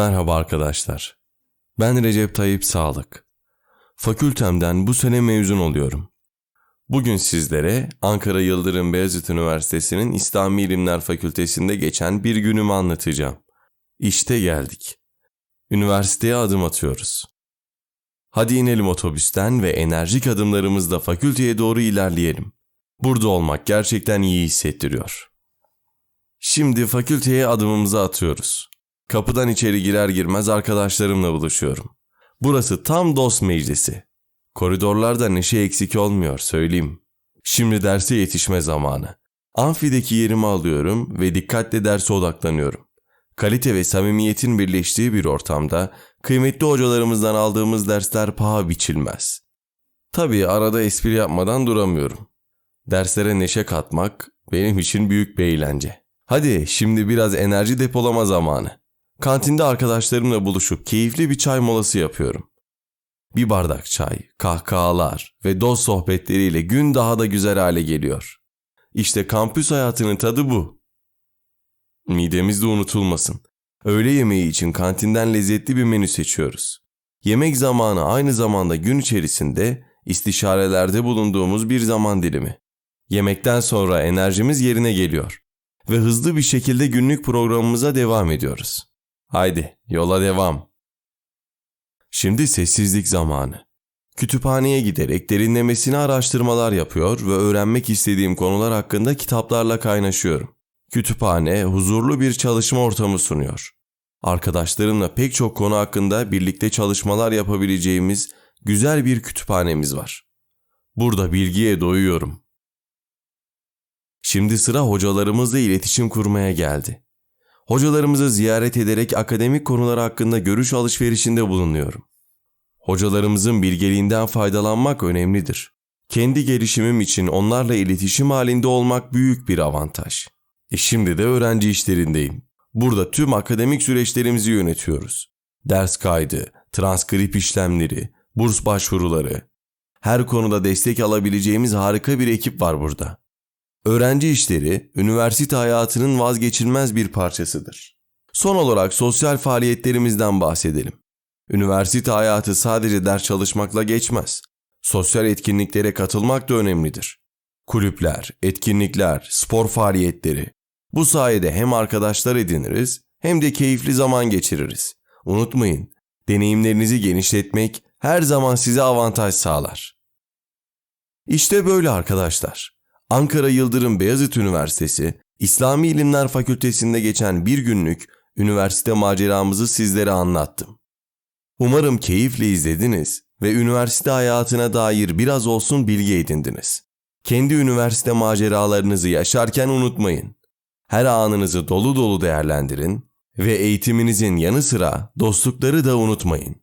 Merhaba arkadaşlar. Ben Recep Tayyip Sağlık. Fakültemden bu sene mezun oluyorum. Bugün sizlere Ankara Yıldırım Beyazıt Üniversitesi'nin İslami İlimler Fakültesinde geçen bir günümü anlatacağım. İşte geldik. Üniversiteye adım atıyoruz. Hadi inelim otobüsten ve enerjik adımlarımızla fakülteye doğru ilerleyelim. Burada olmak gerçekten iyi hissettiriyor. Şimdi fakülteye adımımızı atıyoruz. Kapıdan içeri girer girmez arkadaşlarımla buluşuyorum. Burası tam dost meclisi. Koridorlarda neşe eksik olmuyor söyleyeyim. Şimdi derse yetişme zamanı. Amfideki yerimi alıyorum ve dikkatle derse odaklanıyorum. Kalite ve samimiyetin birleştiği bir ortamda kıymetli hocalarımızdan aldığımız dersler paha biçilmez. Tabii arada espri yapmadan duramıyorum. Derslere neşe katmak benim için büyük bir eğlence. Hadi şimdi biraz enerji depolama zamanı. Kantinde arkadaşlarımla buluşup keyifli bir çay molası yapıyorum. Bir bardak çay, kahkahalar ve dost sohbetleriyle gün daha da güzel hale geliyor. İşte kampüs hayatının tadı bu. Midemizde unutulmasın. Öğle yemeği için kantinden lezzetli bir menü seçiyoruz. Yemek zamanı aynı zamanda gün içerisinde istişarelerde bulunduğumuz bir zaman dilimi. Yemekten sonra enerjimiz yerine geliyor ve hızlı bir şekilde günlük programımıza devam ediyoruz. Haydi yola devam. Şimdi sessizlik zamanı. Kütüphaneye giderek derinlemesine araştırmalar yapıyor ve öğrenmek istediğim konular hakkında kitaplarla kaynaşıyorum. Kütüphane huzurlu bir çalışma ortamı sunuyor. Arkadaşlarımla pek çok konu hakkında birlikte çalışmalar yapabileceğimiz güzel bir kütüphanemiz var. Burada bilgiye doyuyorum. Şimdi sıra hocalarımızla iletişim kurmaya geldi. Hocalarımızı ziyaret ederek akademik konular hakkında görüş alışverişinde bulunuyorum. Hocalarımızın bilgeliğinden faydalanmak önemlidir. Kendi gelişimim için onlarla iletişim halinde olmak büyük bir avantaj. E şimdi de öğrenci işlerindeyim. Burada tüm akademik süreçlerimizi yönetiyoruz. Ders kaydı, transkrip işlemleri, burs başvuruları. Her konuda destek alabileceğimiz harika bir ekip var burada. Öğrenci işleri, üniversite hayatının vazgeçilmez bir parçasıdır. Son olarak sosyal faaliyetlerimizden bahsedelim. Üniversite hayatı sadece ders çalışmakla geçmez. Sosyal etkinliklere katılmak da önemlidir. Kulüpler, etkinlikler, spor faaliyetleri. Bu sayede hem arkadaşlar ediniriz hem de keyifli zaman geçiririz. Unutmayın, deneyimlerinizi genişletmek her zaman size avantaj sağlar. İşte böyle arkadaşlar. Ankara Yıldırım Beyazıt Üniversitesi İslami İlimler Fakültesinde geçen bir günlük üniversite maceramızı sizlere anlattım. Umarım keyifle izlediniz ve üniversite hayatına dair biraz olsun bilgi edindiniz. Kendi üniversite maceralarınızı yaşarken unutmayın. Her anınızı dolu dolu değerlendirin ve eğitiminizin yanı sıra dostlukları da unutmayın.